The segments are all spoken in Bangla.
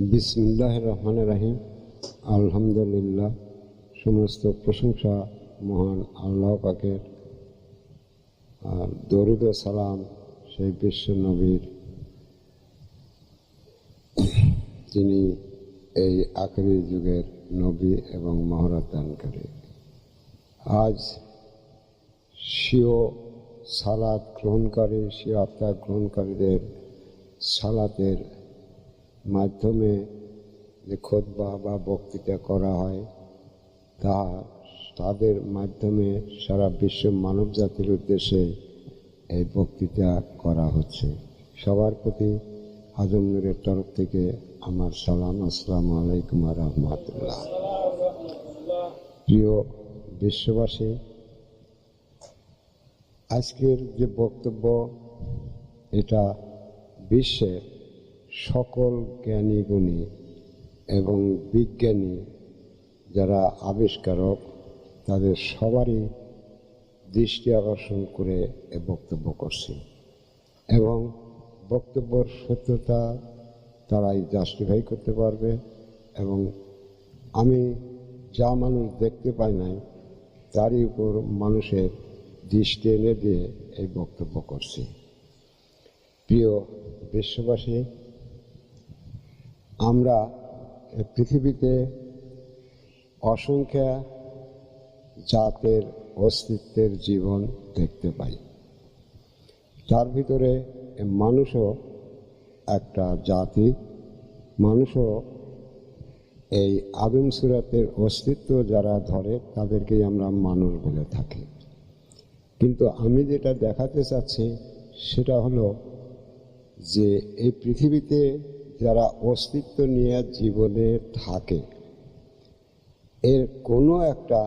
বিসমিল্লাহ রহমান রাহিম। আলহামদুলিল্লাহ, সমস্ত প্রশংসা মহান আল্লাহ পাকের। আর দরুদ সালাম সেই বিশ্ব নবীর। তিনি এই আখেরি যুগের নবী এবং মহরত দানকারী। আজ স্বীয় সালাদ গ্রহণকারী স্বীয় আত্মা গ্রহণকারীদের সালাতের মাধ্যমে যে খোদবা বা বক্তৃতা করা হয়, তা তাদের মাধ্যমে সারা বিশ্ব মানব জাতির উদ্দেশ্যে এই বক্তৃতা করা হচ্ছে। সবার প্রতি আজম নূরের তরফ থেকে আমার সালাম, আসসালামু আলাইকুম রহমতুল্লাহ। প্রিয় বিশ্ববাসী, আজকের যে বক্তব্য, এটা বিশ্বের সকল জ্ঞানী গুণী এবং বিজ্ঞানী যারা আবিষ্কারক, তাদের সবারই দৃষ্টি আকর্ষণ করে এ বক্তব্য করছে। এবং বক্তব্যর সত্যতা তারাই জাস্টিফাই করতে পারবে এবং আমি যা মানুষ দেখতে পাই নাই, তারই উপর মানুষের দৃষ্টি এনে দিয়ে এই বক্তব্য করছি। প্রিয় বিশ্ববাসী আমরা পৃথিবীতে অসংখ্য জাতের অস্তিত্বের জীবন দেখতে পাই। তার ভিতরে মানুষও একটা জাতি, মানুষও এই আদিম সুরাতের অস্তিত্ব যারা ধরে, তাদেরকেই আমরা মানুষ বলে থাকি। কিন্তু আমি যেটা দেখাতে চাচ্ছি, সেটা হলো যে এই পৃথিবীতে যারা অস্তিত্ব নিয়ে জীবনে থাকে, এর কোনো একটা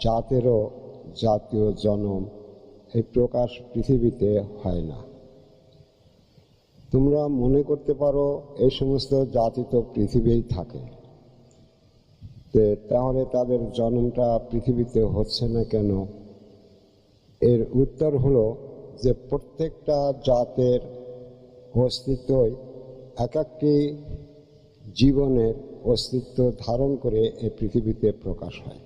জাতেরও জাতীয় জনম এই প্রকাশ পৃথিবীতে হয় না। তোমরা মনে করতে পারো, এই সমস্ত জাতি তো পৃথিবীই থাকে। তাহলে তাদের জন্মটা পৃথিবীতে হচ্ছে না কেন? এর উত্তর হলো যে প্রত্যেকটা জাতের অস্তিত্বই এক একটি জীবনের অস্তিত্ব ধারণ করে এই পৃথিবীতে প্রকাশ হয়।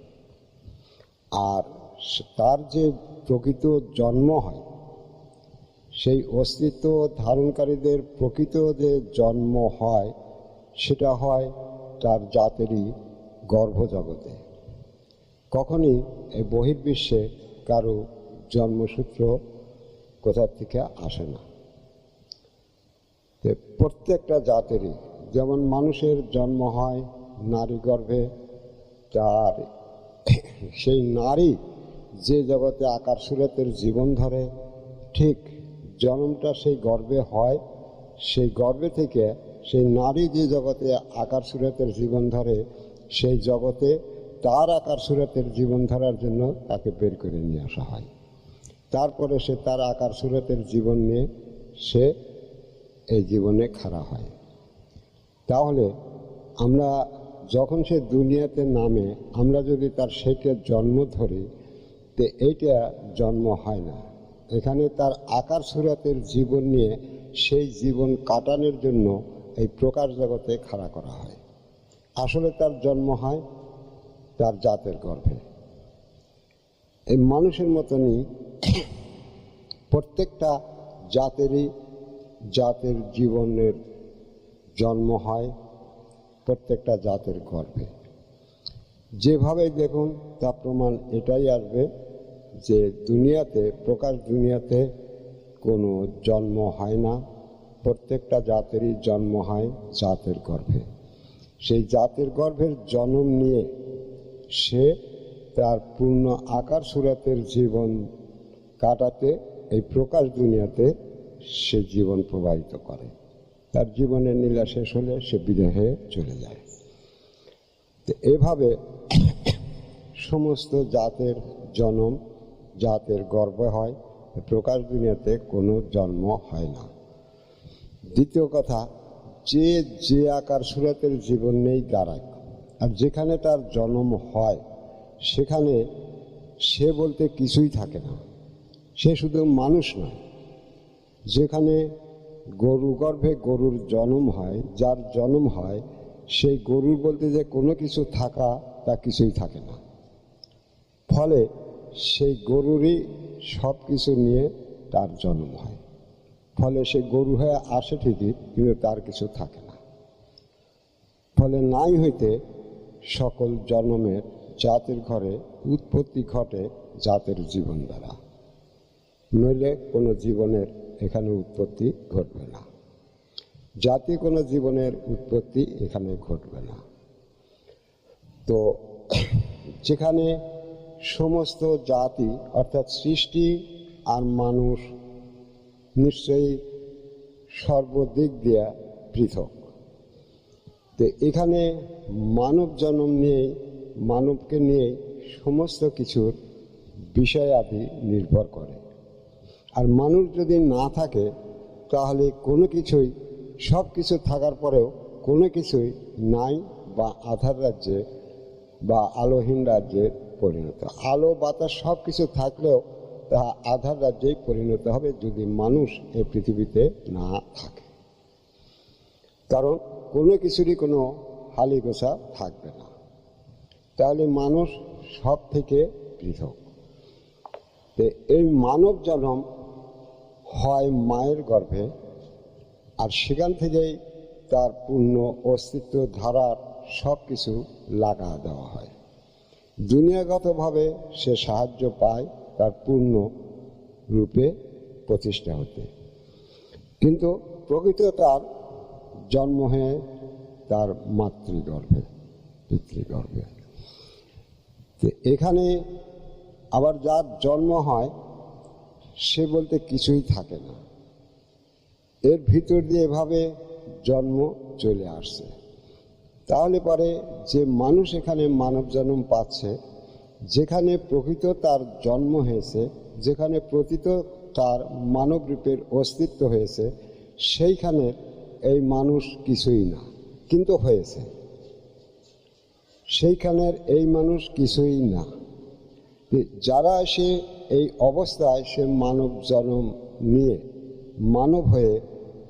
আর তার যে প্রকৃত জন্ম হয়, সেই অস্তিত্ব ধারণকারীদের প্রকৃত যে জন্ম হয়, সেটা হয় তার জাতেরই গর্ভজগতে। কখনই এই বহির্বিশ্বে কারও জন্মসূত্র কোথার থেকে আসে না। প্রত্যেকটা জাতেরই যেমন মানুষের জন্ম হয় নারী গর্ভে, তার সেই নারী যে জগতে আকার সুরতের জীবন ধরে, ঠিক জন্মটা সেই গর্বে হয়, সেই গর্বে থেকে সেই নারী যে জগতে আকার সুরতের জীবন ধরে, সেই জগতে তার আকার সুরতের জীবন ধরার জন্য তাকে বের করে নিয়ে আসা হয়। তারপরে সে তার আকার সুরতের জীবন নিয়ে সে এই জীবনে খাড়া হয়। তাহলে আমরা যখন সে দুনিয়াতে নামে, আমরা যদি তার সেইটা জন্ম ধরি, তো এইটা জন্ম হয় না। এখানে তার আকার সুরাতের জীবন নিয়ে সেই জীবন কাটানোর জন্য এই প্রকাশ জগতে খাড়া করা হয়। আসলে তার জন্ম হয় তার জাতের গর্ভে। এই মানুষের মতনই প্রত্যেকটা জাতেরই জাতের জীবনের জন্ম হয় প্রত্যেকটা জাতের গর্ভে। যেভাবে দেখুন তা প্রমাণ এটাই আসবে যে দুনিয়াতে, প্রকাশ দুনিয়াতে কোনো জন্ম হয় না। প্রত্যেকটা জাতেরই জন্ম হয় জাতের গর্ভে। সেই জাতের গর্ভের জন্ম নিয়ে সে তার পূর্ণ আকার সুরাতের জীবন কাটাতে, এই প্রকাশ দুনিয়াতে সে জীবন প্রবাহিত করে। তার জীবনের নীলা শেষ হলে সে বিদেহে চলে যায়। তো এভাবে সমস্ত জাতের জনম, জাতের গর্ব হয় প্রকাশ দুনিয়াতে কোনো জন্ম হয় না। দ্বিতীয় কথা, যে যে আকার সুরাতের জীবন নেই দাঁড়ায় আর যেখানে তার জন্ম হয়, সেখানে সে বলতে কিছুই থাকে না। সে শুধু মানুষ নয় যেখানে গরু গর্ভে গরুর জন্ম হয়, যার জন্ম হয়, সেই গরুর বলতে যে কোনো কিছু থাকা, তা কিছুই থাকে না। ফলে সেই গরুরই সব কিছু নিয়ে তার জন্ম হয়। ফলে সে গরু হয়ে আসে ঠিকই, কিন্তু তার কিছু থাকে না। ফলে নাই হইতে সকল জন্মের জাতের ঘরে উৎপত্তি ঘটে জাতের জীবন দ্বারা। নইলে কোনো জীবনের এখানে উৎপত্তি ঘটবে না। জাতি কোনো জীবনের উৎপত্তি এখানে ঘটবে না। তো যেখানে সমস্ত জাতি অর্থাৎ সৃষ্টি আর মানুষ নিশ্চয়ই সর্বদিক দিয়া পৃথক। তো এখানে মানব জন্ম নিয়ে, মানবকে নিয়ে সমস্ত কিছুর বিষয় আদি নির্ভর করে। আর মানুষ যদি না থাকে, তাহলে কোনো কিছুই, সব কিছু থাকার পরেও কোনো কিছুই নাই বা আধার রাজ্যে বা আলোহীন রাজ্যে পরিণত। আলো, বাতাস সব কিছু থাকলেও তা আধার রাজ্যেই পরিণত হবে যদি মানুষ এই পৃথিবীতে না থাকে। কারণ কোনো কিছুরই কোনো হালিগোছা থাকবে না। তাহলে মানুষ সব থেকে পৃথক এই মানব জন্ম হয় মায়ের গর্ভে, আর সেখান থেকেই তার পূর্ণ অস্তিত্ব ধারার সব কিছু লাগা দেওয়া হয়। দুনিয়াগতভাবে সে সাহায্য পায় তার পূর্ণ রূপে প্রতিষ্ঠা হতে। কিন্তু প্রকৃত তার জন্ম হয়ে তার মাতৃগর্ভে, পিতৃগর্ভে। এখানে আবার যার জন্ম হয় সে বলতে কিছুই থাকে না। এর ভিতর দিয়ে এভাবে জন্ম চলে আসছে। তাহলে পরে যে মানুষ এখানে মানব জন্ম পাচ্ছে, যেখানে প্রকৃত তার জন্ম হয়েছে, যেখানে প্রকৃত তার মানব রূপের অস্তিত্ব হয়েছে, সেইখানে এই মানুষ কিছুই না, কিন্তু হয়েছে। সেইখানের এই মানুষ কিছুই না। যারা সে এই অবস্থায় সে মানব জন্ম নিয়ে মানব হয়ে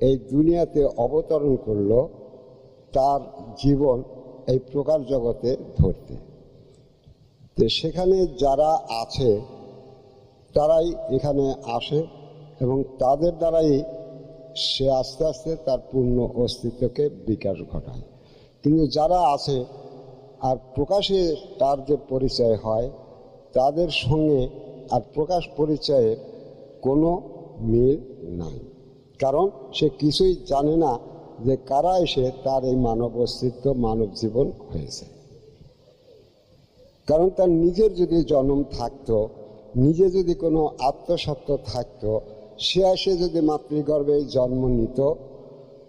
এই দুনিয়াতে অবতরণ করল, তার জীবন এই প্রকার জগতে ধরতে। তো সেখানে যারা আছে, তারাই এখানে আসে এবং তাদের দ্বারাই সে আস্তে আস্তে তার পূর্ণ অস্তিত্বকে বিকাশ ঘটায়। কিন্তু যারা আছে আর প্রকাশে তার যে পরিচয় হয় তাদের সঙ্গে আর প্রকাশ পরিচয়ের কোনো মিল নাই। কারণ সে কিছুই জানে না যে কারা এসে তার এই মানব অস্তিত্ব, মানব জীবন হয়েছে। কারণ তার নিজের যদি জন্ম থাকতো, নিজে যদি কোনো আত্মসত্ত্ব থাকতো, সে এসে যদি মাতৃগর্ভে জন্ম নিত,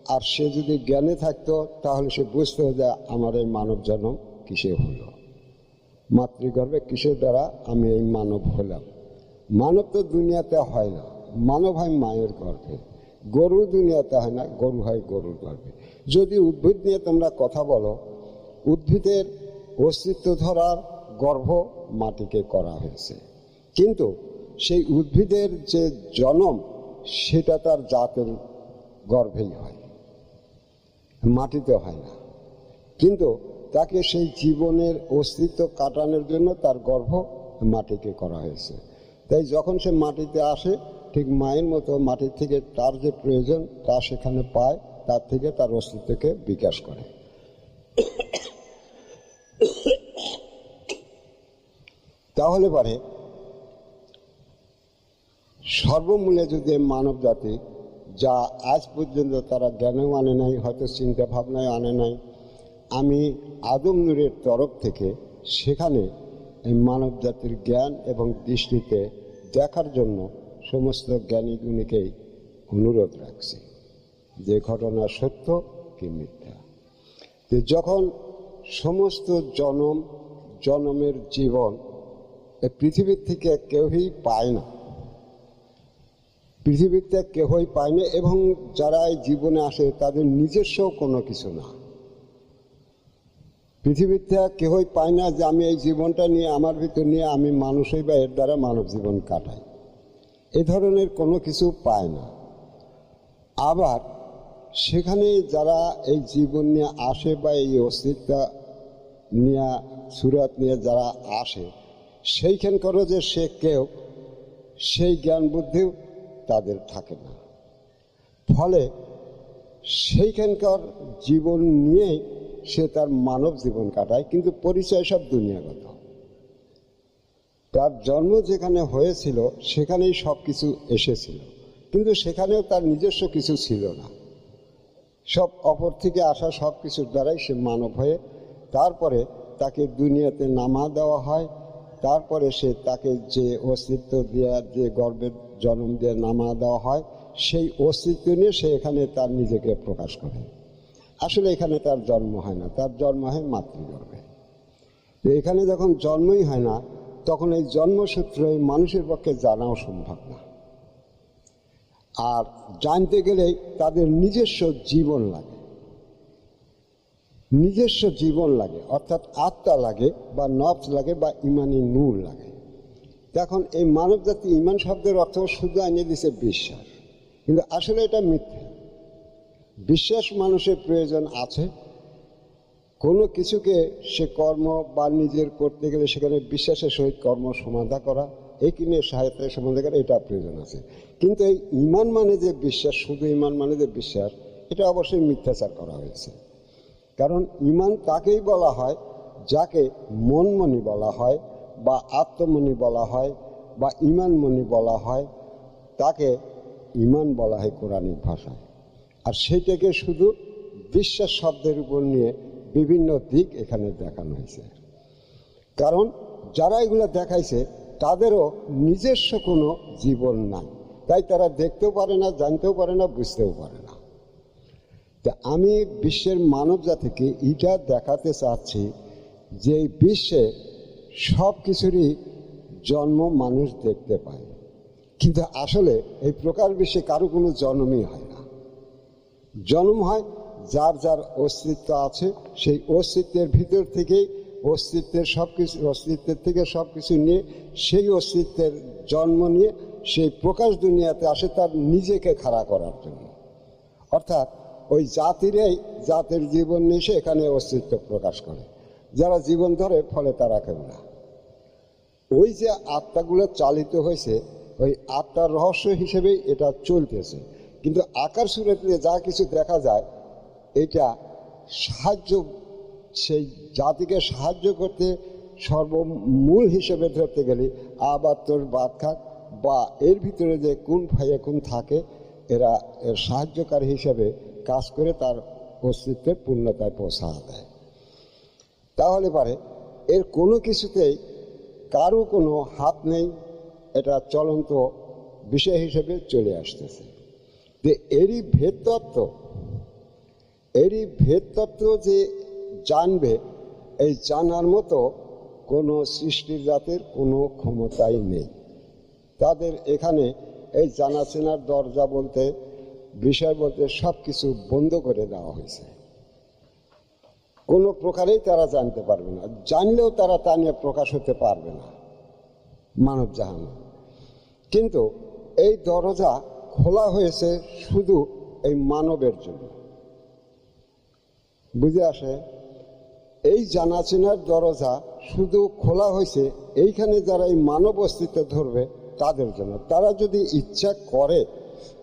আর সে যদি জ্ঞানে থাকতো, তাহলে সে বুঝতো যে আমার এই মানব জন্ম কিসে হলো। মাতৃগর্ভে কিসের দ্বারা আমি এই মানব হলাম? মানব তো দুনিয়াতে হয় না। মানব হয় মায়ের গর্ভে। গরু দুনিয়াতে হয় না, গরু হয় গরুর গর্ভে। যদি উদ্ভিদ নিয়ে তোমরা কথা বলো, উদ্ভিদের অস্তিত্ব ধরার গর্ভ মাটিকে করা হয়েছে। কিন্তু সেই উদ্ভিদের যে জনম, সেটা তার জাতের গর্ভেই হয়। মাটিতে হয় না। কিন্তু তাকে সেই জীবনের অস্তিত্ব কাটানোর জন্য তার গর্ভ মাটিকে করা হয়েছে। তাই যখন সে মাটিতে আসে, ঠিক মায়ের মতো মাটির থেকে তার যে প্রয়োজন, তা সেখানে পায়, তার থেকে তার অস্তিত্বকে বিকাশ করে। তাহলে পরে, সর্বমূলে যদি মানব জাতি, যা আজ পর্যন্ত তারা জ্ঞানেও আনে নাই, হয়তো চিন্তা ভাবনায় আনে নাই আমি আদম নূরের তরফ থেকে সেখানে মানব জাতির জ্ঞান এবং দৃষ্টিতে দেখার জন্য সমস্ত জ্ঞানীগুণীকেই অনুরোধ রাখছি। যে ঘটনা সত্য কি মিথ্যা? যে যখন সমস্ত জনম, জনমের জীবন পৃথিবীর থেকে কেউই পায় না, পৃথিবীতে কেহই পায় না এবং যারা এই জীবনে আসে তাদের নিজস্ব কোনো কিছু না। পৃথিবীতে কেহই পায় না যে আমি এই জীবনটা নিয়ে, আমার ভিতর নিয়ে আমি মানুষই বা এর দ্বারা মানব জীবন কাটাই। এ ধরনের কোনো কিছু পায় না। আবার সেখানে যারা এই জীবন নিয়ে আসে বা এই অস্তিত্ব নিয়ে, সুরাত নিয়ে যারা আসে, সেইখানকারও যে সে কেউ, সেই জ্ঞান বুদ্ধিও তাদের থাকে না। ফলে সেইখানকার জীবন নিয়েই সে তার মানব জীবন কাটায়, কিন্তু পরিচয় সব দুনিয়াগত। তার জন্ম যেখানে হয়েছিল, সেখানেই সব কিছু এসেছিল। কিন্তু সেখানেও তার নিজস্ব কিছু ছিল না। সব অপর থেকে আসা সব কিছুর দ্বারাই সে মানব হয়ে, তারপরে তাকে দুনিয়াতে নামা দেওয়া হয়। তারপরে সে তাকে যে অস্তিত্ব দেওয়া যে গর্বের জন্ম দিয়ে নামা দেওয়া হয়, সেই অস্তিত্ব নিয়ে সে এখানে তার নিজেকে প্রকাশ করে। আসলে এখানে তার জন্ম হয় না, তার জন্ম হয় মাতৃগর্ভে। এখানে যখন জন্মই হয় না, তখন এই জন্মসূত্র মানুষের পক্ষে জানাও সম্ভব না। আর জানতে গেলেই তাদের নিজস্ব জীবন লাগে। নিজস্ব জীবন লাগে, অর্থাৎ আত্মা লাগে বা নফস লাগে বা ইমানি নূর লাগে। এখন এই মানব জাতি ইমান শব্দের অর্থ শুধু আনিয়ে দিছে বিশ্বাস, কিন্তু আসলে এটা মিথ্যা। বিশ্বাস মানুষের প্রয়োজন আছে। কোনো কিছুকে সে কর্ম বা নিজের করতে গেলে সেখানে বিশ্বাসের সহিত কর্ম সমাধা করা, এই কিনে সাহিত্যের সমাধা করা, এটা প্রয়োজন আছে। কিন্তু এই ইমান মানে যে বিশ্বাস, শুধু ইমান মানে যে বিশ্বাস, এটা অবশ্যই মিথ্যাচার করা হয়েছে। কারণ ইমান তাকেই বলা হয়? যাকে মনমণি বলা হয় বা আত্মমণি বলা হয় বা ইমানমণি বলা হয়, তাকে ইমান বলা হয় কোরআনিক ভাষায়। আর সেইটাকে শুধু বিশ্বাস শব্দের উপর নিয়ে বিভিন্ন দিক এখানে দেখানো হয়েছে। কারণ যারা এগুলো দেখাইছে, তাদেরও নিজস্ব কোনো জীবন নাই। তাই তারা দেখতেও পারে না, জানতেও পারে না, বুঝতেও পারে না। তা আমি বিশ্বের মানব জাতিকে এটা দেখাতে চাচ্ছি যে বিশ্বে সব কিছুরই জন্ম মানুষ দেখতে পায়। কিন্তু আসলে এই প্রকার বিশ্বে কারও কোনো জন্মই হয় জন্ম হয়, যার যার অস্তিত্ব আছে, সেই অস্তিত্বের ভিতর থেকেই অস্তিত্বের সব কিছু অস্তিত্বের থেকে সব কিছু নিয়ে সেই অস্তিত্বের জন্ম নিয়ে সেই প্রকাশ দুনিয়াতে আসে তার নিজেকে খাড়া করার জন্য। অর্থাৎ ওই জাতিরাই জাতির জীবন নিয়ে সে এখানে অস্তিত্ব প্রকাশ করে। যারা জীবন ধরে, ফলে তারা কেউ না। ওই যে আত্মাগুলো চালিত হয়েছে, ওই আত্মার রহস্য হিসেবেই এটা চলতেছে। কিন্তু আকার সুরেতে যা কিছু দেখা যায়, এটা সাহায্য, সেই জাতিকে সাহায্য করতে সর্বমূল হিসেবে ধরতে গেলে আবার তোর বাদ খাক বা এর ভিতরে যে কোন ফাইয়ে কোন থাকে, এরা এর সাহায্যকারী হিসেবে কাজ করে তার অস্তিত্বের পূর্ণতায় পৌঁছা দেয়। তাহলে পারে, এর কোনো কিছুতেই কারও কোনো হাত নেই, এটা চলন্ত বিষয় হিসেবে চলে আসতেছে। যে এরই ভেদ তত্ত্ব, এরই ভেদ তত্ত্ব যে জানবে, এই জানার মতো কোনো সৃষ্টির জাতের কোনো ক্ষমতাই নেই। তাদের এখানে এই জানাশোনার দরজা বলতে, বিষয় বলতে সব কিছু বন্ধ করে দেওয়া হয়েছে। কোনো প্রকারেই তারা জানতে পারবে না। জানলেও তারা তা নিয়ে প্রকাশ হতে পারবে না। মানব জাহান কিন্তু এই দরজা খোলা হয়েছে শুধু এই মানবের জন্য। বুঝে আসে? এই জানাচেনার দরজা শুধু খোলা হয়েছে এইখানে যারা এই মানব অস্তিত্ব ধরবে তাদের জন্য। তারা যদি ইচ্ছা করে,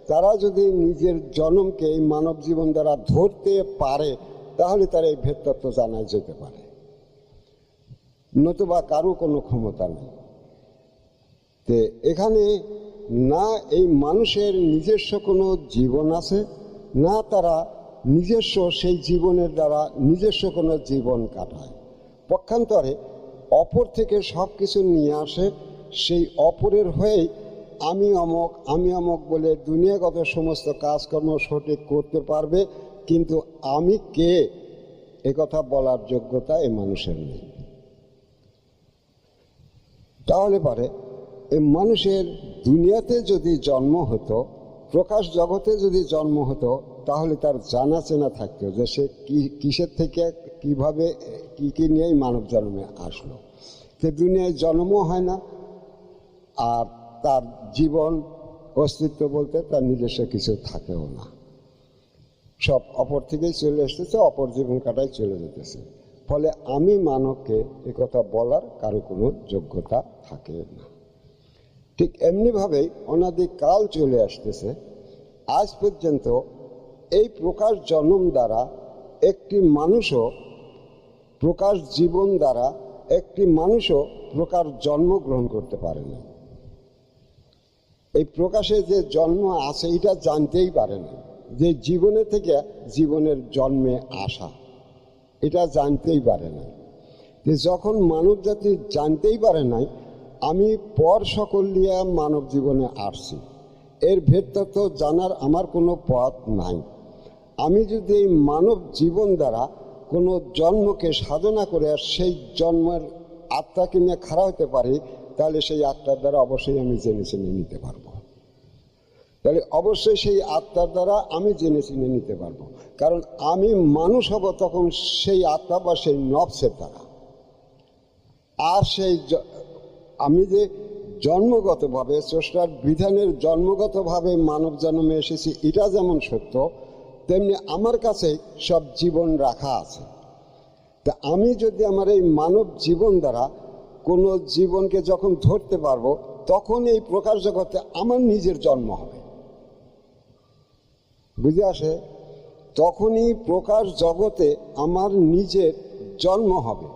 তারা যদি নিজের জন্মকে এই মানব জীবন দ্বারা ধরতে পারে, তাহলে তারা এই ভেদতত্ত্ব জানা যেতে পারে। নতুবা কারও কোনো ক্ষমতা নেই। তে এখানে না এই মানুষের নিজস্ব কোনো জীবন আছে, না তারা নিজস্ব সেই জীবনের দ্বারা নিজস্ব কোনো জীবন কাটায়। পক্ষান্তরে অপর থেকে সব কিছু নিয়ে আসে, সেই অপরের হয়েই আমি অমক আমি অমক বলে দুনিয়াগত সমস্ত কাজকর্ম সঠিক করতে পারবে, কিন্তু আমি কে? কথা বলার যোগ্যতা এই মানুষের নেই। তাহলে পারে মানুষের দুনিয়াতে যদি জন্ম হতো, প্রকাশ জগতে যদি জন্ম হতো, তাহলে তার জানা চেনা থাকতো যে সে কিসের থেকে, কীভাবে, কি কি নিয়েই মানব জন্মে আসলো। সে দুনিয়ায় জন্মও হয় না, আর তার জীবন, অস্তিত্ব বলতে তার নিজস্ব কিছু থাকেও না। সব অপর থেকেই চলে এসতেছে অপর জীবন কাটায় চলে যেতেছে। ফলে আমি মানবকে কথা বলার কারও কোনো যোগ্যতা থাকে না। ঠিক এমনিভাবেই অনাদিকাল চলে আসতেছে। আজ পর্যন্ত এই প্রকাশ জন্ম দ্বারা একটি মানুষও প্রকাশ জীবন দ্বারা একটি মানুষও প্রকার জন্মগ্রহণ করতে পারে না। এই প্রকাশে যে জন্ম আছে, এটা জানতেই পারে না। যে জীবনে থেকে জীবনের জন্মে আসা, এটা জানতেই পারে না। যখন মানব জাতি জানতেই পারে নাই আমি পর সকল নিয়ে মানব জীবনে আসছি। এর ভেতর তো জানার আমার কোনো পথ নাই। আমি যদি এই মানব জীবন দ্বারা কোনো জন্মকে সাধনা করে আর সেই জন্মের আত্মাকে নিয়ে খাড়া হতে পারি, তাহলে সেই আত্মার দ্বারা অবশ্যই আমি জেনে চিনে নিতে পারব। তাহলে অবশ্যই সেই আত্মার দ্বারা আমি জেনে চিনে নিতে পারব। কারণ আমি মানুষ হব তখন সেই আত্মা বা সেই নবসের দ্বারা। আর সেই আমি যে জন্মগতভাবে, স্রষ্টার বিধানের জন্মগতভাবে মানব জন্মে এসেছি, এটা যেমন সত্য, তেমনি আমার কাছে সব জীবন রাখা আছে। তা আমি যদি আমার এই মানব জীবন দ্বারা কোনো জীবনকে যখন ধরতে পারব, তখন এই প্রকাশ জগতে আমার নিজের জন্ম হবে। বুঝে আসে? তখনই প্রকাশ জগতে আমার নিজের জন্ম হবে।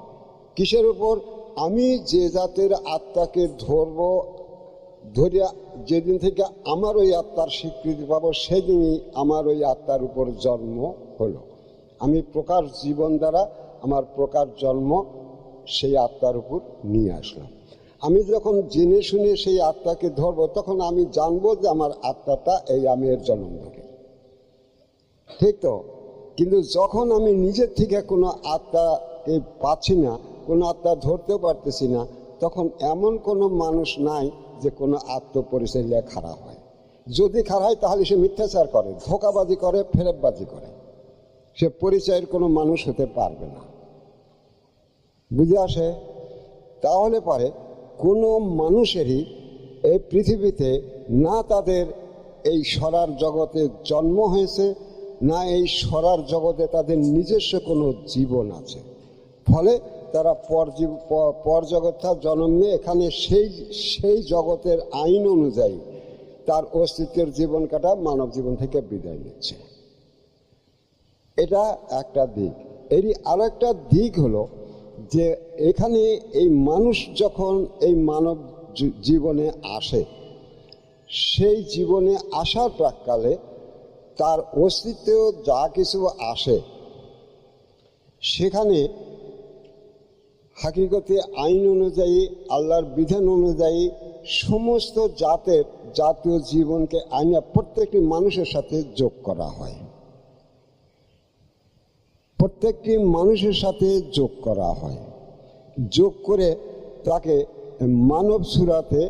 কিসের উপর? আমি যে জাতের আত্মাকে ধরব, ধরিয়া যেদিন থেকে আমার ওই আত্মার স্বীকৃতি পাবো, সেদিনই আমার ওই আত্মার উপর জন্ম হলো। আমি প্রকাশ জীবন দ্বারা আমার প্রকার জন্ম সেই আত্মার উপর নিয়ে আসলাম। আমি যখন জেনে শুনে সেই আত্মাকে ধরবো, তখন আমি জানব যে আমার আত্মাটা এই আমি এর জন্ম ধরে। ঠিক তো? কিন্তু যখন আমি নিজের থেকে কোনো আত্মাকে পাচ্ছি না কোনো আত্মা ধরতেও পারতেছি না, তখন এমন কোনো মানুষ নাই যে কোনো আত্মপরিচয় নিয়ে খারাপ হয়। যদি খারাপ হয়, তাহলে সে মিথ্যাচার করে, ধোকাবাজি করে ফেরতবাজি করে। সে পরিচয়ের কোনো মানুষ হতে পারবে না। বুঝে আসে? তাহলে পরে কোনো মানুষেরই এই পৃথিবীতে না তাদের এই সরার জগতে জন্ম হয়েছে, না এই সরার জগতে তাদের নিজস্ব কোনো জীবন আছে। ফলে তারা পর জীব- প- পর জন্ম নিয়ে এখানে সেই সেই জগতের আইন অনুযায়ী তার অস্তিত্বের জীবন কাটা, মানব জীবন থেকে বিদায় নিচ্ছে। এটা একটা দিক। এরই আরও একটা দিক হলো যে এখানে এই মানুষ যখন এই মানব জীবনে আসে, সেই জীবনে আসার প্রাককালে তার অস্তিত্বেও যা কিছু আসে, সেখানে হাকিগতে আইন অনুযায়ী, আল্লাহর বিধান অনুযায়ী সমস্ত জাতের জাতীয় জীবনকে আইনে প্রত্যেকটি মানুষের সাথে যোগ করা হয়। প্রত্যেকটি মানুষের সাথে যোগ করা হয়। যোগ করে তাকে মানব সুরাতে,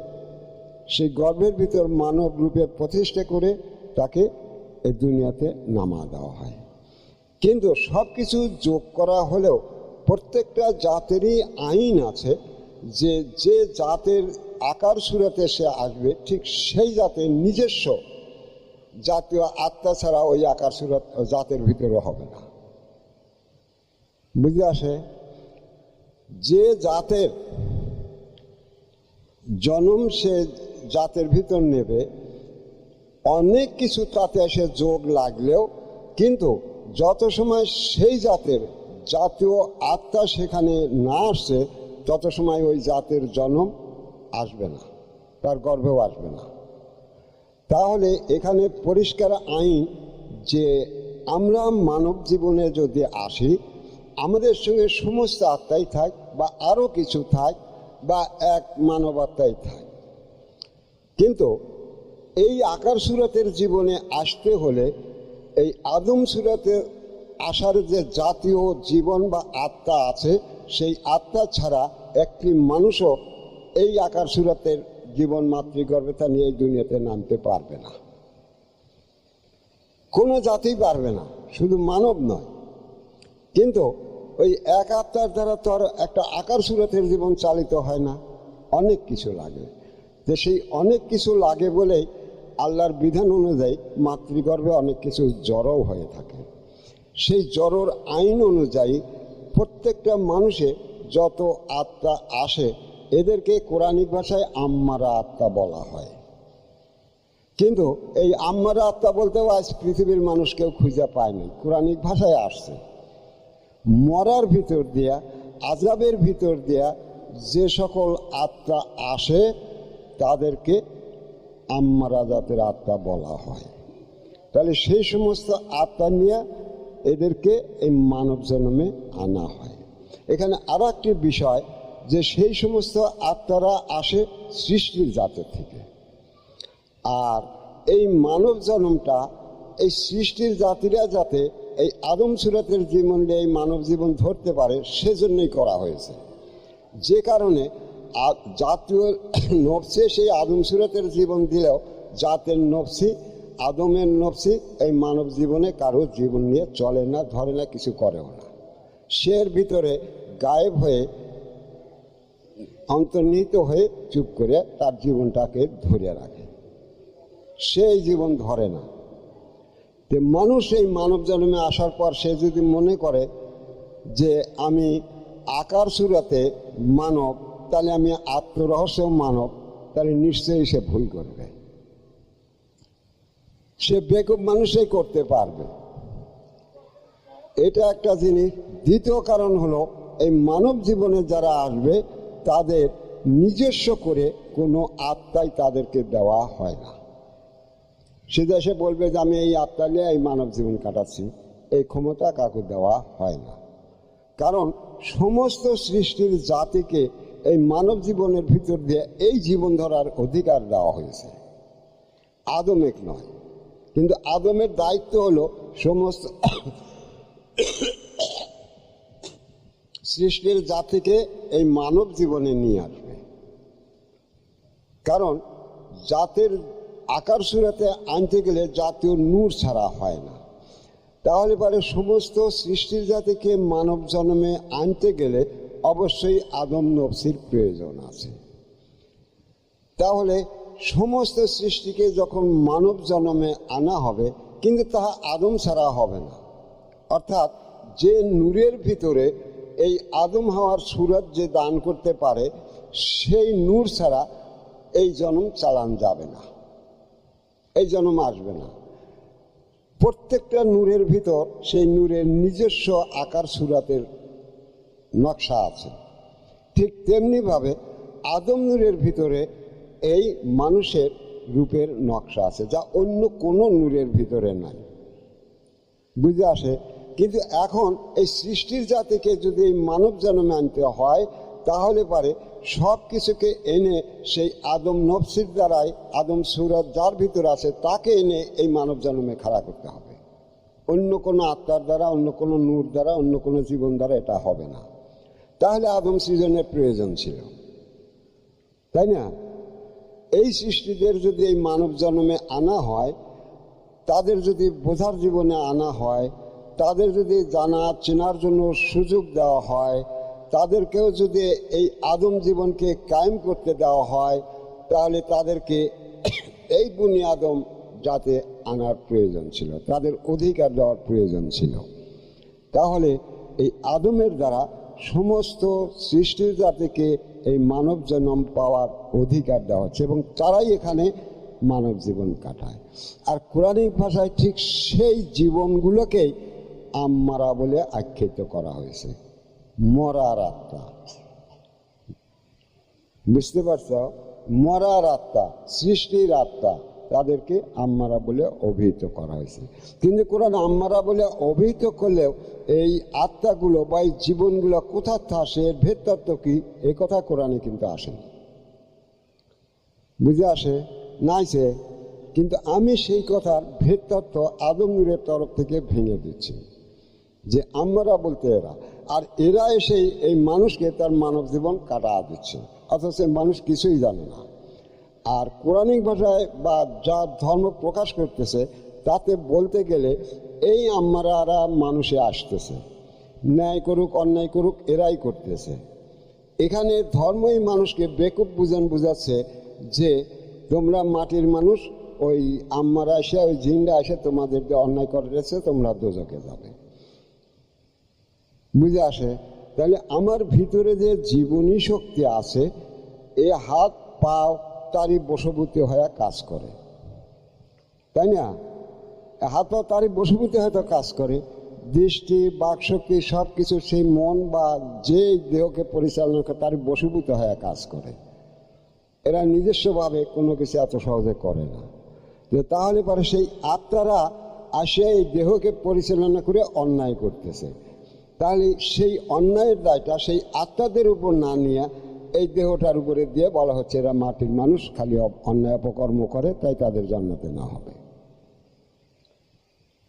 সেই গর্ভের ভিতর মানব রূপে প্রতিষ্ঠা করে তাকে এই দুনিয়াতে নামা দেওয়া হয়। কিন্তু সব কিছু যোগ করা হলেও প্রত্যেকটা জাতেরই আইন আছে যে যে জাতের আকার সুরাতে সে আসবে, ঠিক সেই জাতের নিজস্ব জাতীয় আত্মা ছাড়া ওই আকার সুরত জাতের ভিতরে হবে না। বুঝে আসে? যে জাতের জন্ম সে জাতের ভিতর নেবে, অনেক কিছু তাতে এসে যোগ লাগলেও, কিন্তু যত সময় সেই জাতের জাতীয় আত্মা সেখানে না আসছে তত সময় ওই জাতের জন্ম আসবে না, তার গর্ভেও আসবে না। তাহলে এখানে পরিষ্কার আইন যে আমরা মানব জীবনে যদি আসি, আমাদের সঙ্গে সমস্ত আত্মাই থাক বা আরও কিছু থাক বা এক মানব আত্মাই থাক। কিন্তু এই আকার সুরতের জীবনে আসতে হলে এই আদম সুরতে আসার যে জাতীয় জীবন বা আত্মা আছে, সেই আত্মা ছাড়া একটি মানুষও এই আকার সুরতের জীবন মাতৃগর্ভতা নিয়ে এই দুনিয়াতে নামতে পারবে না। কোনো জাতিই পারবে না, শুধু মানব নয়। কিন্তু ওই এক আত্মার দ্বারা তো আর একটা আকার সুরতের জীবন চালিত হয় না, অনেক কিছু লাগে। যে সেই অনেক কিছু লাগে বলেই আল্লাহর বিধান অনুযায়ী মাতৃগর্ভে অনেক কিছু জড়ও হয়ে থাকে। সেই জড়োর আইন অনুযায়ী প্রত্যেকটা মানুষে যত আত্মা আসে, এদেরকে কোরআনিক ভাষায় আম্মারা আত্মা বলা হয়। কিন্তু এই আম্মারা আত্মা বলতেও আজ পৃথিবীর মানুষ কেউ খুঁজে পায়নি কোরআনিক ভাষায় আসছে। মরার ভিতর দিয়া আজাবের ভিতর দিয়া যে সকল আত্মা আসে, তাদেরকে আম্মারা জাতের আত্মা বলা হয়। তাহলে সেই সমস্ত আত্মা নিয়ে এদেরকে এই মানব জন্মে আনা হয়। এখানে আরও একটি বিষয় যে সেই সমস্ত আত্মারা আসে সৃষ্টির জাতের থেকে। আর এই মানব জন্মটা এই সৃষ্টির জাতিরা যাতে এই আদম সুরাতের জীবন নিয়ে এই মানব জীবন ধরতে পারে, সেজন্যই করা হয়েছে। যে কারণে জাতীয় নফসে সেই আদম সুরাতের জীবন দিলেও জাতের নফসি আদমের নফসি এই মানব জীবনে কারও জীবন নিয়ে চলে না, ধরে না, কিছু করেও না। সের ভিতরে গায়েব হয়ে, অন্তর্নিহিত হয়ে চুপ করে তার জীবনটাকে ধরে রাখে। সেই জীবন ধরে না। যে মানুষ এই মানব জন্মে আসার পর সে যদি মনে করে যে আমি আকার সুরাতে মানব, তাহলে আমি আত্মরহস্য মানব, তাহলে নিশ্চয়ই সে ভুল করবে। সে বেকুব মানুষই করতে পারবে। এটা একটা জিনিস। দ্বিতীয় কারণ হলো, এই মানব জীবনে যারা আসবে, তাদের নিজস্ব করে কোনো আত্মাই তাদেরকে দেওয়া হয় না। সে দেশে বলবে যে, আমি এই আত্মা নিয়ে এই মানব জীবন কাটাচ্ছি। এই ক্ষমতা কাউকে দেওয়া হয় না। কারণ সমস্ত সৃষ্টির জাতিকে এই মানব জীবনের ভিতর দিয়ে এই জীবন ধরার অধিকার দেওয়া হয়েছে। আদমেক নয়। কিন্তু আদমের দায়িত্ব হলো সমস্ত সৃষ্টির জাতিকে এই মানব জীবনে নিয়ে আসবে। কারণ জাতের আকার সুরাতে আনতে গেলে জাতীয় নূর ছাড়া হয় না। তাহলে পরে সমস্ত সৃষ্টির জাতিকে মানব জন্মে আনতে গেলে অবশ্যই আদম নফসির প্রয়োজন আছে। তাহলে সমস্ত সৃষ্টিকে যখন মানব জন্মে আনা হবে, কিন্তু তাহা আদম ছাড়া হবে না। অর্থাৎ যে নূরের ভিতরে এই আদম হওয়ার সুরত যে দান করতে পারে, সেই নূর ছাড়া এই জন্ম চালান যাবে না, এই জন্ম আসবে না। প্রত্যেকটা নূরের ভিতর সেই নূরের নিজস্ব আকার সুরাতের নকশা আছে। ঠিক তেমনিভাবে আদম নূরের ভিতরে এই মানুষের রূপের নকশা আছে, যা অন্য কোনো নূরের ভিতরে নাই। বুঝে আসে? কিন্তু এখন এই সৃষ্টির জাতিকে যদি এই মানব জন্মে আনতে হয়, তাহলে পারে সব কিছুকে এনে সেই আদম নফসির দ্বারাই, আদম সুরত যার ভিতর আছে, তাকে এনে এই মানব জন্মে খাড়া করতে হবে। অন্য কোনো আত্মার দ্বারা, অন্য কোনো নূর দ্বারা, অন্য কোনো জীবন দ্বারা এটা হবে না। তাহলে আদম সৃজনের প্রয়োজন ছিল। তাই না? এই সৃষ্টিদের যদি এই মানব জন্মে আনা হয়, তাদের যদি বোঝার জীবনে আনা হয়, তাদের যদি জানা, চেনার জন্য সুযোগ দেওয়া হয়, তাদেরকেও যদি এই আদম জীবনকে কায়েম করতে দেওয়া হয়, তাহলে তাদেরকে এই বুনি আদম যাতে আনার প্রয়োজন ছিল, তাদের অধিকার দেওয়ার প্রয়োজন ছিল। তাহলে এই আদমের দ্বারা সমস্ত সৃষ্টির জাতিকে এই মানব জন্ম পাওয়ার অধিকার দেওয়া হচ্ছে এবং তারাই এখানে মানব জীবন কাটায়। আর কোরআনিক ভাষায় ঠিক সেই জীবনগুলোকেই আম্মারা বলে আখ্যিত করা হয়েছে। মরার আত্মা। বুঝতে পারছ? মরার আত্মা, সৃষ্টির আত্মা। তাদেরকে আম্মারা বলে অভিহিত করা হয়েছে। কিন্তু কোরআন আম্মারা বলে অভিহিত করলেও এই আত্মাগুলো বা এই জীবনগুলো কোথা থেকে এর তত্ত্ব কি? এই কথা কোরআনে কিন্তু আসেনি বুঝে আসে? নাইছে কিন্তু আমি সেই কথার ভেদ তত্ত্ব আদমনুরের তরফ থেকে ভেঙে দিচ্ছি। যে আমরা বলতে এরা। আর এরা এসেই এই মানুষকে তার মানব জীবন কাটা দিচ্ছে। অথচ মানুষ কিছুই জানে না। আর কোরআনিক ভাষায় বা যা ধর্ম প্রকাশ করতেছে, তাতে বলতে গেলে এই আমারা মানুষে আসতেছে। ন্যায় করুক, অন্যায় করুক, এরাই করতেছে। এখানে ধর্মই মানুষকে বেকুব বুঝান বুঝাচ্ছে যে, তোমরা মাটির মানুষ, ওই আম্মারা এসে, ওই জিনরা এসে তোমাদের যে অন্যায় করেছে, তোমরা দোজকে যাবে। বুঝে আসে? তাহলে আমার ভিতরে যে জীবনী শক্তি আছে, এ হাত পা তারই বশবর্তী হয়ে কাজ করে। তাই না? হাত পা তারই বশবর্তী হয়তো কাজ করে। দৃষ্টি বাকশক্তি সব কিছু সেই মন বা যে দেহকে পরিচালনা করে তারই বশীভূত হয়ে কাজ করে। এরা নিজস্বভাবে কোনো কিছু এত সহজে করে না। যে তাহলে পরে সেই আত্মারা আসে এই দেহকে পরিচালনা করে অন্যায় করতেছে। তাহলে সেই অন্যায়ের দায়টা সেই আত্মাদের উপর না নিয়ে এই দেহটার উপরে দিয়ে বলা হচ্ছে এরা মাটির মানুষ, খালি অন্যায় অপকর্ম করে, তাই তাদের জান্নাতে না হবে।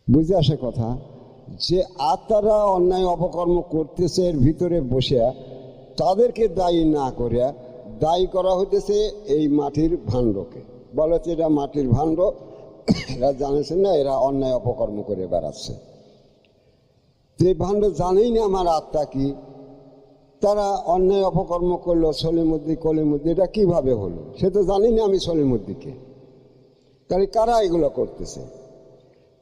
বুঝে আসে কথা, যে আত্মারা অন্যায় অপকর্ম করতেছে এর ভিতরে বসে, তাদেরকে দায়ী না করিয়া দায়ী করা হইতেছে এই মাটির ভাণ্ডকে। বলা হচ্ছে এটা মাটির ভাণ্ড, এরা জানেছে না, এরা অন্যায় অপকর্ম করে বেড়াচ্ছে। যে ভাণ্ড জানেই না আমার আত্মা কি তারা অন্যায় অপকর্ম করল সলিমুদ্দি কলিমুদ্দি এটা কীভাবে হলো? সে তো জানি না আমি সলিমুদ্দিকে তাহলে কারা এগুলো করতেছে?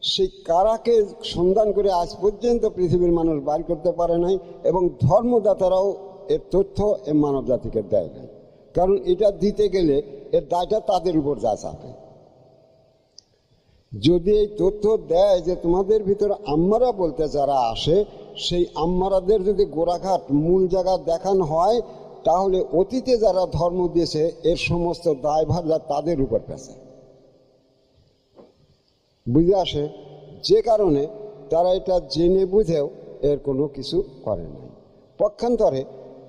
সেই কারাকে সন্ধান করে আজ পর্যন্ত পৃথিবীর মানুষ বার করতে পারে নাই এবং ধর্মদাতারাও এর তথ্য এ মানব জাতিকে দেয় নাই। কারণ এটা দিতে গেলে এর দায়টা তাদের উপর যা চাপে যদি এই তথ্য দেয় যে তোমাদের ভিতরে আমরা বলতে যারা আসে সেই আম্মারাদের যদি গোড়াঘাট মূল জায়গা দেখানো হয়, তাহলে অতীতে যারা ধর্ম দিয়েছে, এর সমস্ত দায়ভার যা তাদের উপর পেছে বুঝে আসে? যে কারণে তারা এটা জেনে বুঝেও এর কোনো কিছু করে নাই। পক্ষান্তরে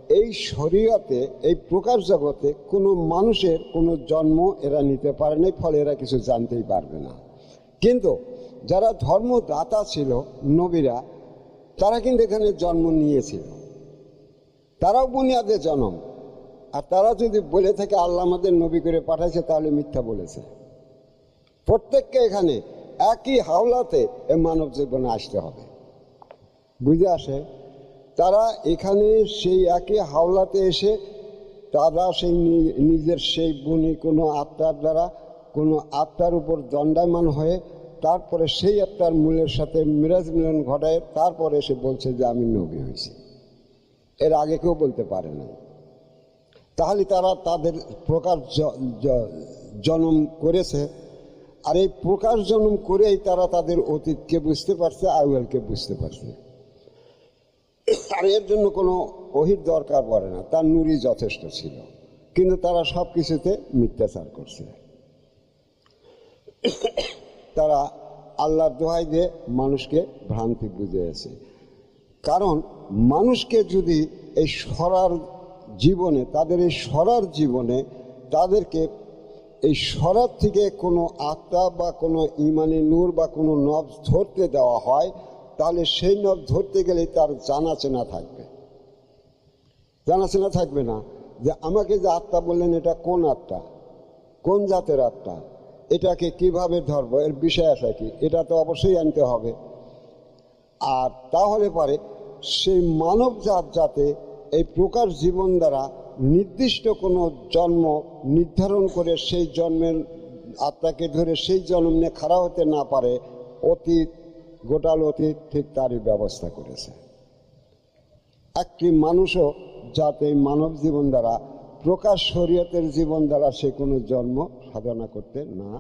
এই শরীয়তে, এই প্রকাশ জগতে কোনো মানুষের কোনো জন্ম এরা নিতে পারে নাই, ফলে এরা কিছু জানতেই পারবে না। কিন্তু যারা ধর্মদাতা ছিল, নবীরা তারা কিন্তু এখানে জন্ম নিয়েছিল। তারাও বুনিয়াদে জন্ম। আর তারা যদি বলে থাকে, আল্লাহ আমাদের নবী করে পাঠাইছে, তাহলে মিথ্যা বলেছে। প্রত্যেককে এখানে একই হাওলাতে এ মানব জীবনে আসতে হবে। বুঝে আসে? তারা এখানে সেই একই হাওলাতে এসে, তারা সেই নিজের সেই বুনি কোনো আত্মার দ্বারা, কোনো আত্মার উপর দণ্ডায়মান হয়ে তারপরে সেই আত্মার মূলের সাথে মিরাজ মিলন ঘটায়, তারপরে এসে বলছে যে আমি নবী হয়েছি। এর আগে কেউ বলতে পারে না। তাহলে তারা তাদের প্রকার জন্ম করেছে। আর এই প্রকাশ জন্ম করেই তারা তাদের অতীতকে বুঝতে পারছে, আউয়ালকে বুঝতে পারছে। আর এর জন্য কোনো অহির দরকার পড়ে না। তার নুরি যথেষ্ট ছিল। কিন্তু তারা সব কিছুতে মিথ্যাচার করছে। তারা আল্লাহর দোহাই দিয়ে মানুষকে ভ্রান্তি বুঝিয়েছে। কারণ মানুষকে যদি এই সরার জীবনে, তাদের এই সরার জীবনে তাদেরকে এই সরার থেকে কোনো আত্মা বা কোনো ইমানি নূর বা কোনো নব ধরতে দেওয়া হয়, তাহলে সেই নব ধরতে গেলে তার জানা চেনা থাকবে। জানা চেনা থাকবে না যে আমাকে যে আত্মা বললেন, এটা কোন আত্মা? কোন জাতের আত্মা? এটাকে কীভাবে ধরবো? এর বিষয় আছে কি? এটা তো অবশ্যই আনতে হবে। আর তাহলে পরে সেই মানব জাত যাতে এই প্রকার জীবন দ্বারা নির্দিষ্ট কোনো জন্ম নির্ধারণ করে সেই জন্মের আত্মাকে ধরে সেই জন্ম নিয়ে খাড়া হতে না পারে, অতীত, গোটাল অতীত ঠিক তারই ব্যবস্থা করেছে। একটি মানুষও যাতে মানব জীবন দ্বারা প্রকাশ শরীয়তের জীবন দ্বারা সে কোনো জন্ম সাধনা করতে না